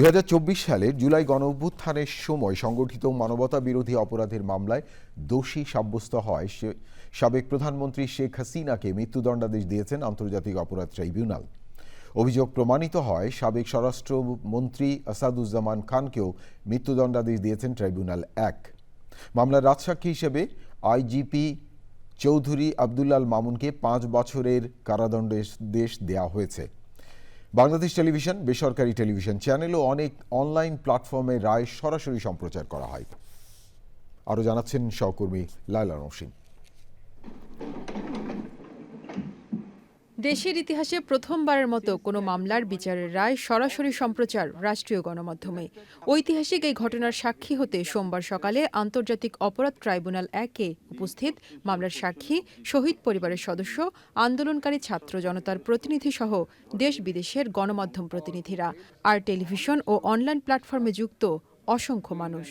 দু হাজার চব্বিশ সালের জুলাই গণ অভ্যুত্থানের সময় সংগঠিত মানবতা বিরোধী অপরাধের মামলায় দোষী সাব্যস্ত হয় সাবেক প্রধানমন্ত্রী শেখ হাসিনাকে মৃত্যুদণ্ডাদেশ দিয়েছেন আন্তর্জাতিক অপরাধ ট্রাইব্যুনাল। অভিযোগ প্রমাণিত হয়, সাবেক স্বরাষ্ট্রমন্ত্রী আসাদুজ্জামান খানকেও মৃত্যুদণ্ডাদেশ দিয়েছেন ট্রাইব্যুনাল এক। মামলার রাজসাক্ষী হিসেবে আইজিপি চৌধুরী আবদুল্লাল মামুনকে পাঁচ বছরের কারাদণ্ডের দেশ দেয়া হয়েছে। বাংলাদেশ টেলিভিশন, বেসরকারি টেলিভিশন চ্যানেল ও অনেক অনলাইন প্ল্যাটফর্মে রায় সরাসরি সম্প্রচার করা হয়। আরও জানাচ্ছেন সহকর্মী লায়লা নৌসিন। দেশের ইতিহাসে প্রথমবারের মতো কোনো মামলার বিচারের রায় সরাসরি সম্প্রচার রাষ্ট্রীয় গণমাধ্যমে। ঐতিহাসিক এই ঘটনার সাক্ষী হতে সোমবার সকালে আন্তর্জাতিক অপরাধ ট্রাইব্যুনাল একে উপস্থিত মামলার সাক্ষী, শহীদ পরিবারের সদস্য, আন্দোলনকারী ছাত্র জনতার প্রতিনিধি সহ দেশ বিদেশের গণমাধ্যম প্রতিনিধিরা। আর টেলিভিশন ও অনলাইন প্ল্যাটফর্মে যুক্ত অসংখ্য মানুষ।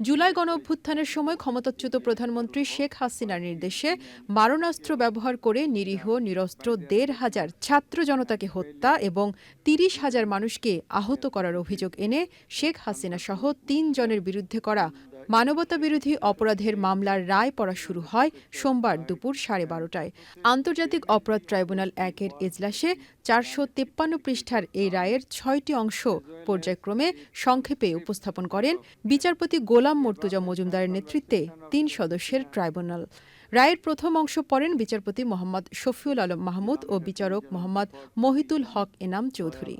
জুলাই গণ অভ্যুত্থানের সময় ক্ষমতাচ্যুত প্রধানমন্ত্রী শেখ হাসিনার নির্দেশে মারণাস্ত্র ব্যবহার করে নিরীহ, নিরস্ত্র দেড় হাজার ছাত্র জনতাকে হত্যা এবং তিরিশ হাজার মানুষকে আহত করার অভিযোগ এনে শেখ হাসিনা সহ তিন জনের বিরুদ্ধে করা মানবতা বিরোধী অপরাধের মামলার রায় পড়া শুরু হয় সোমবার দুপুর সাড়ে বারোটায়। আন্তর্জাতিক অপরাধ ট্রাইব্যুনাল একের এজলাসে চারশো তেপ্পান্ন পৃষ্ঠার এই রায়ের ছয়টি অংশ পর্যায়ক্রমে সংক্ষেপে উপস্থাপন করেন বিচারপতি গোলাম মর্তুজা মজুমদারের নেতৃত্বে তিন সদস্যের ট্রাইব্যুনাল। রায়ের প্রথম অংশ পড়েন বিচারপতি মোহাম্মদ শফিউল আলম মাহমুদ ও বিচারক মোহাম্মদ মহিতুল হক এনাম চৌধুরী।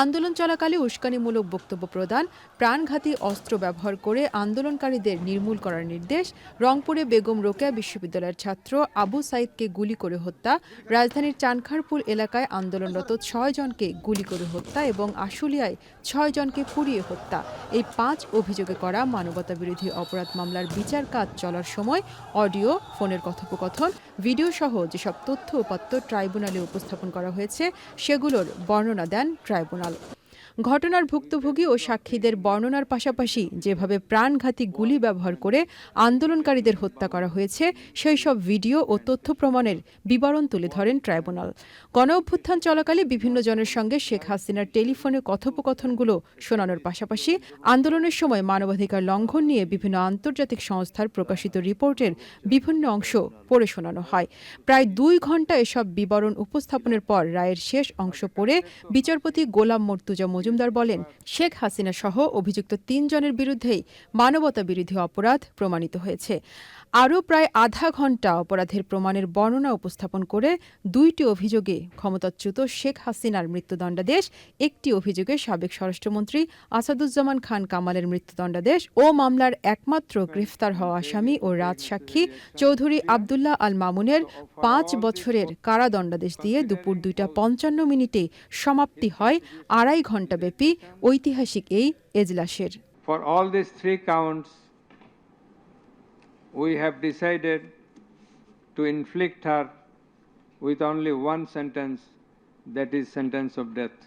আন্দোলন চলাকালে উস্কানিমূলক বক্তব্য প্রদান, প্রাণঘাতী অস্ত্র ব্যবহার করে আন্দোলনকারীদের নির্মূল করার নির্দেশ, রংপুরে বেগম রোকেয়া বিশ্ববিদ্যালয়ের ছাত্র আবু সাইদকে গুলি করে হত্যা, রাজধানীর চানখারপুল এলাকায় আন্দোলনরত ছয় জনকে গুলি করে হত্যা এবং আশুলিয়ায় ছয় জনকে পুড়িয়ে হত্যা। এই পাঁচ অভিযোগে করা মানবতা বিরোধী অপরাধ মামলার বিচার কাজ চলার সময় অডিও, ফোনের কথোপকথন, ভিডিও সহ যেসব তথ্য উপাত্ত ট্রাইব্যুনালে উপস্থাপন করা হয়েছে, সেগুলোর বর্ণনা দেন ট্রাইব্যুনাল। ঘটনার ভুক্তভোগী ও সাক্ষীদের বর্ণনার পাশাপাশি যেভাবে প্রাণঘাতী গুলি ব্যবহার করে আন্দোলনকারীদের হত্যা করা হয়েছে সেই সব ভিডিও ও তথ্য প্রমাণের বিবরণ তুলে ধরেন ট্রাইব্যুনাল। গণ অভ্যুত্থান চলাকালে বিভিন্ন জনের সঙ্গে শেখ হাসিনার টেলিফোনে কথোপকথনগুলো শোনানোর পাশাপাশি আন্দোলনের সময় মানবাধিকার লঙ্ঘন নিয়ে বিভিন্ন আন্তর্জাতিক সংস্থার প্রকাশিত রিপোর্টের বিভিন্ন অংশ পড়ে শোনানো হয়। প্রায় দুই ঘণ্টা এসব বিবরণ উপস্থাপনের পর রায়ের শেষ অংশ পড়ে বিচারপতি গোলাম মর্তুজা মজুমদার বলেন, শেখ হাসিনা সহ অভিযুক্ত তিনজনের বিরুদ্ধেই মানবতা বিরোধী অপরাধ প্রমাণিত হয়েছে। আরও প্রায় আধা ঘণ্টা অপরাধের প্রমাণের বর্ণনা উপস্থাপন করে দুইটি অভিযোগে ক্ষমতাচ্যুত শেখ হাসিনার মৃত্যুদণ্ডাদেশ, একটি অভিযোগে সাবেক স্বরাষ্ট্রমন্ত্রী আসাদুজ্জামান খান কামালের মৃত্যুদণ্ডাদেশ ও মামলার একমাত্র গ্রেফতার হওয়া আসামি ও রাজসাক্ষী চৌধুরী আবদুল্লাহ আল মামুনের পাঁচ বছরের কারাদণ্ডাদেশ দিয়ে দুপুর দুইটা পঞ্চান্ন মিনিটে সমাপ্তি হয় আড়াই ঘণ্টাব্যাপী ঐতিহাসিক এই এজলাসের For all these three counts, we have decided to inflict her with only one sentence, that is sentence of death.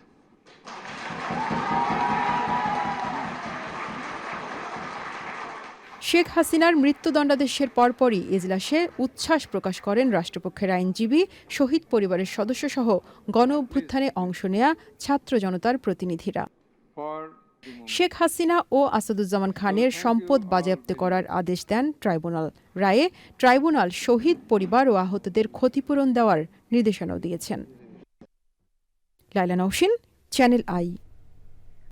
Sheikh হাসিনার মৃত্যুদণ্ডাদেশের পরপরই এজলাসে উচ্ছ্বাস প্রকাশ করেন রাষ্ট্রপক্ষের আইনজীবী শহীদ পরিবারের সদস্যসহ গণ অভ্যুত্থানে অংশ নেয়া ছাত্র জনতার প্রতিনিধিরা। শেখ হাসিনা ও আসাদুজ্জামান খানের সম্পদ বাজেয়াপ্ত করার আদেশ দেন ট্রাইব্যুনাল রায়ে। ট্রাইব্যুনাল শহীদ পরিবার ও আহতদের ক্ষতিপূরণ দেওয়ার নির্দেশনাও দিয়েছেন। Laila Nousin channel I.